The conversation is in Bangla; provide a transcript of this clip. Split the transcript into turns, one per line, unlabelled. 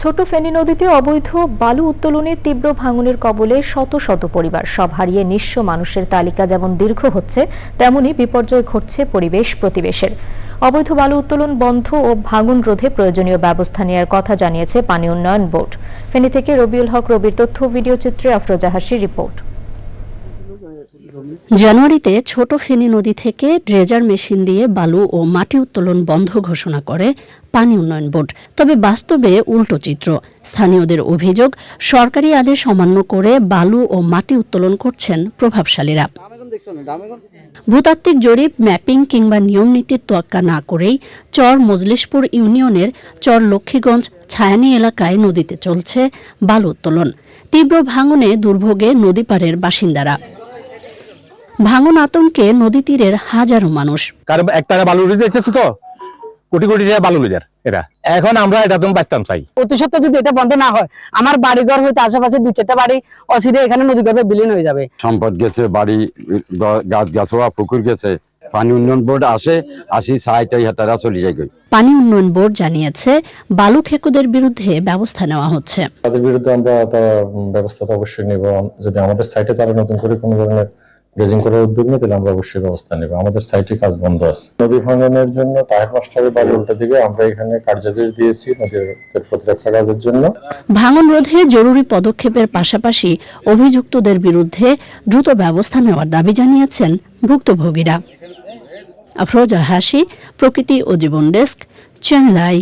ছোট ফেনী নদীতে অবৈধ বালু উত্তোলনে তীব্র ভাঙনের কবলে শত শত পরিবার। সব হারিয়ে নিঃস্ব মানুষের তালিকা যেমন দীর্ঘ হচ্ছে তেমনি বিপর্যয় ঘটছে পরিবেশ প্রতিবেশের। অবৈধ বালু উত্তোলন বন্ধ ও ভাঙন রোধে প্রয়োজনীয় ব্যবস্থা নেওয়ার কথা জানিয়েছে পানি উন্নয়ন বোর্ড। ফেনী থেকে রবিউল হক, রবির তথ্য, ভিডিও চিত্রে আফরোজা হাসির রিপোর্ট।
জানুয়ারিতে ছোট ফেনী নদী থেকে ড্রেজার মেশিন দিয়ে বালু ও মাটি উত্তোলন বন্ধ ঘোষণা করে পানি উন্নয়ন বোর্ড। তবে বাস্তবে উল্টো চিত্র। স্থানীয়দের অভিযোগ, সরকারি আদেশ অমান্য করে বালু ও মাটি উত্তোলন করছেন প্রভাবশালীরা। ভূতাত্ত্বিক জরিপ, ম্যাপিং কিংবা নিয়ম নীতির তোয়াক্কা না করেই চর মজলিশপুর ইউনিয়নের চর লক্ষ্মীগঞ্জ ছায়ানি এলাকায় নদীতে চলছে বালু উত্তোলন। তীব্র ভাঙনে দুর্ভোগে নদী নদীপাড়ের বাসিন্দারা। ভাঙন আতঙ্কে নদী তীরের হাজারো মানুষ।
কারণ এক টাকা বালু লুজে তো? কোটি কোটি টাকা বালু লুজার এরা এখন আমরা এটা তুমি বাঁচতাম চাই।
অতি সত্ত্বেও যদি এটা বন্ধ না হয় আমার বাড়িঘর হইতে আশেপাশে দুই চারটা বাড়ি অসিরে এখানে নদী গর্ভে বিলীন হয়ে যাবে।
সম্পদ গেছে বাড়ি গাছ গাছড়া পুকুর গেছে। পানি উন্নয়ন বোর্ড আসে আসি সাইটাই হাতারা চলে যায়
পানি উন্নয়ন বোর্ড জানিয়েছে বালু খেকুদের বিরুদ্ধে ব্যবস্থা নেওয়া হচ্ছে।
তাদের বিরুদ্ধে আমরা ব্যবস্থা অবশ্যই নেব। যদি আমাদের সাইটে তারা নতুন করে কোনো ধরনের ড্রেজিং করার উদ্যোগ নেয়, তাহলে আমরা অবশ্যই ব্যবস্থা নেব। আমাদের সাইটে কাজ বন্ধ আছে। নদী ভাঙনের জন্য তাহের মাস্টারের বাড়ি উল্টা দিকে আমরা এখানে কার্যাদেশ দিয়েছি নদীর প্রতিরক্ষা কাজের জন্য।
ভাঙন রোধে জরুরি পদক্ষেপের পাশাপাশি অভিযুক্তদের বিরুদ্ধে দ্রুত ব্যবস্থা নেওয়ার দাবি জানিয়েছেন ভুক্তভোগীরা। আফরোজা হাসি, প্রকৃতি ও জীবন ডেস্ক চ্যানেল আই